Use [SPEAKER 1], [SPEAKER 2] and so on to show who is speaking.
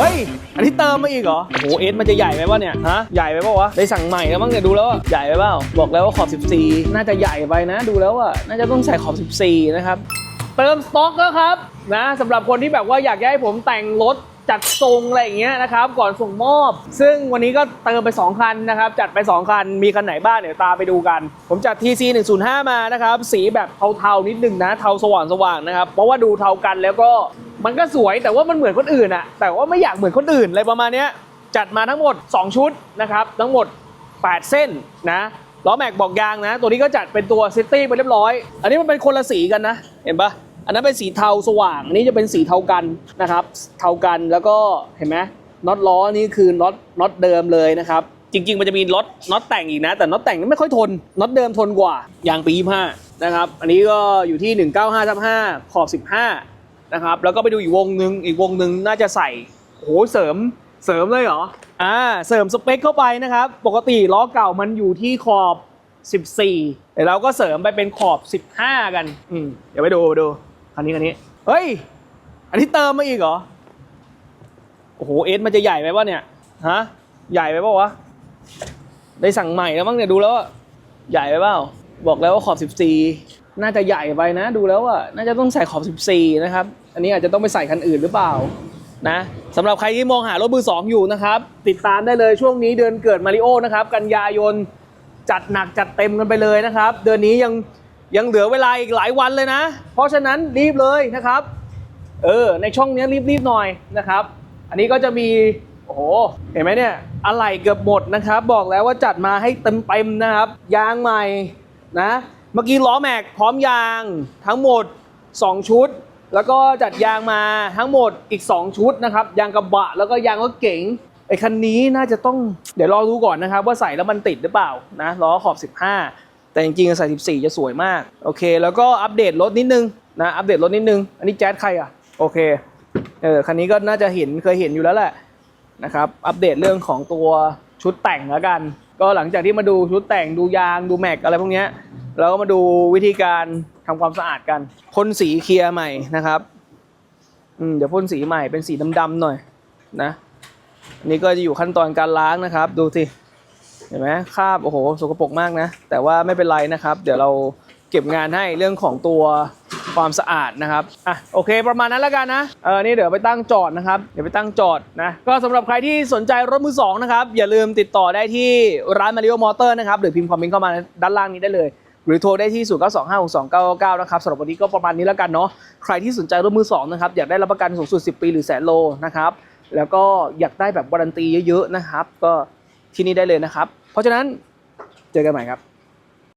[SPEAKER 1] เฮ้ย อันนี้เติมมาอีกเหรอโอ้เอสมันจะใหญ่ไหมวะเนี่ย ฮะ ใหญ่ไปปะวะ ได้สั่งใหม่แล้วมั้งเนี่ยดูแล้วอะใหญ่ไปเปล่า บอกแล้วว่าขอบ 14 น่าจะใหญ่ไปนะ ดูแล้วอะน่าจะต้องใส่ขอบ 14 นะครับ เติมสต็อกแล้วครับนะสำหรับคนที่แบบว่าอยากให้ผมแต่งรถจัดทรงอะไรอย่างเงี้ยนะครับ ก่อนส่งมอบ ซึ่งวันนี้ก็เติมไป 2 คันนะครับ จัดไป 2 คัน มีคันไหนบ้างเดี๋ยวตามไปดูกัน ผมจัด TC 105 มานะครับ สีแบบเทาๆนิดนึงนะ เทาสว่างๆนะครับ เพราะว่าดูเทากันแล้วก็ มันก็สวยแต่ว่ามันเหมือนคนอื่นอะแต่ว่าไม่อยากเหมือนคนอื่นอะไรประมาณนี้จัดมาทั้งหมด 2 ชุดนะครับทั้งหมด 8 เส้นนะล้อแม็กบอกยางนะ ตัวนี้ก็จัดเป็นตัวซิตี้ไปเรียบร้อย อันนี้มันเป็นคนละสีกันนะ เห็นปะอันนั้นเป็นสีเทาสว่างอันนี้จะเป็นสีเทากันนะครับ เทากันแล้วก็เห็นไหมน็อตล้อนี่คือน็อตน็อตเดิมเลยนะครับ จริง ๆ มันจะมีน็อตน็อตแต่งอีกนะ แต่น็อตแต่งนี่ไม่ค่อยทนน็อตเดิมทนกว่ายางปี25นะครับ อันนี้ก็อยู่ที่ 195ทับ5ขอบ15 นะครับ แล้วก็ไปดูอีกวงหนึ่งอีกวงหนึ่งน่าจะใส่โอ้โหเสริมเสริมเลยเหรออ่าเสริมสเปคเข้าไปนะครับ ปกติล้อเก่ามันอยู่ที่ขอบ 14แต่เราก็เสริมไปเป็นขอบ 15 กันอืมเดี๋ยวไปดูดูคันนี้คันนี้เฮ้ย อันนี้เติมมาอีกเหรอโอ้โหเอสมันจะใหญ่ไปวะเนี่ยฮะใหญ่ไปปะวะได้สั่งใหม่แล้วมั้งเนี่ยดูแล้วใหญ่ไปเปล่าบอกแล้วว่าขอบ 14 น่าจะใหญ่ไปนะ ดูแล้วอะน่าจะต้องใส่ขอบ 14 นะครับ อันนี้อาจจะต้องไปใส่คันอื่นหรือเปล่านะสำหรับใครที่มองหารถมือสองอยู่นะครับ ติดตามได้เลยช่วงนี้เดือนเกิดมาริโอนะครับ กันยายนจัดหนักจัดเต็มกันไปเลยนะครับ เดือนนี้ยังยังเหลือเวลาอีกหลายวันเลยนะ เพราะฉะนั้นรีบเลยนะครับ เออ ในช่องนี้รีบๆหน่อยนะครับ อันนี้ก็จะมี โอ้โห เห็นไหมเนี่ย อะไหล่เกือบหมดนะครับ บอกแล้วว่าจัดมาให้เต็มๆนะครับ ยางใหม่นะ เมื่อกี้ล้อแม็กพร้อมยางทั้งหมด 2 ชุด แล้วก็จัดยางมาทั้งหมดอีก 2 ชุดนะครับ ยางกระบะแล้วก็ยางรถเก๋งไอ้คันนี้น่าจะต้องเดี๋ยวรอดูก่อนนะครับ ว่าใส่แล้วมันติดหรือเปล่านะล้อขอบ 15 แต่จริงๆใส่14 จะสวยมาก โอเค แล้วก็อัปเดตรถนิดนึงนะอัปเดตรถนิดนึง อันนี้แจ๊ดใครอะโอเคเออคันนี้ก็น่าจะเห็นเคยเห็นอยู่แล้วแหละนะครับอัปเดตเรื่องของตัวชุดแต่งแล้วกัน ก็หลังจากที่มาดูชุดแต่งดูยางดูแม็กอะไรพวกเนี้ย เราก็มาดูวิธีการทำความสะอาดกันพ่นสีเคลียร์ใหม่นะครับอืมเดี๋ยวพ่นสีใหม่เป็นสีดำๆหน่อยนะอันนี่ก็จะอยู่ขั้นตอนการล้างนะครับ ดูสิเห็นไหมคราบโอ้โหสกปรกมากนะ แต่ว่าไม่เป็นไรนะครับ เดี๋ยวเราเก็บงานให้เรื่องของตัวความสะอาดนะครับ อะโอเคประมาณนั้นแล้วกันนะ เออนี่เดี๋ยวไปตั้งจอดนะครับ เดี๋ยวไปตั้งจอดนะ ก็สำหรับใครที่สนใจรถมือสองนะครับ อย่าลืมติดต่อได้ที่ร้านมาริโอมอเตอร์นะครับ หรือพิมพ์คอมเมนต์เข้ามาด้านล่างนี้ได้เลย หรือโทรได้ที่ 0 9 2 5 6 2 9 9 9 นะครับสำหรับวันนี้ก็ประมาณนี้แล้วกันเนาะใครที่สนใจรถมือสองนะครับอยากได้รับประกันสูงสุด 10 ปีหรือแสนโลนะครับแล้วก็อยากได้แบบวารันตีเยอะๆนะครับ ก็ที่นี่ได้เลยนะครับ เพราะฉะนั้นเจอกันใหม่ครับ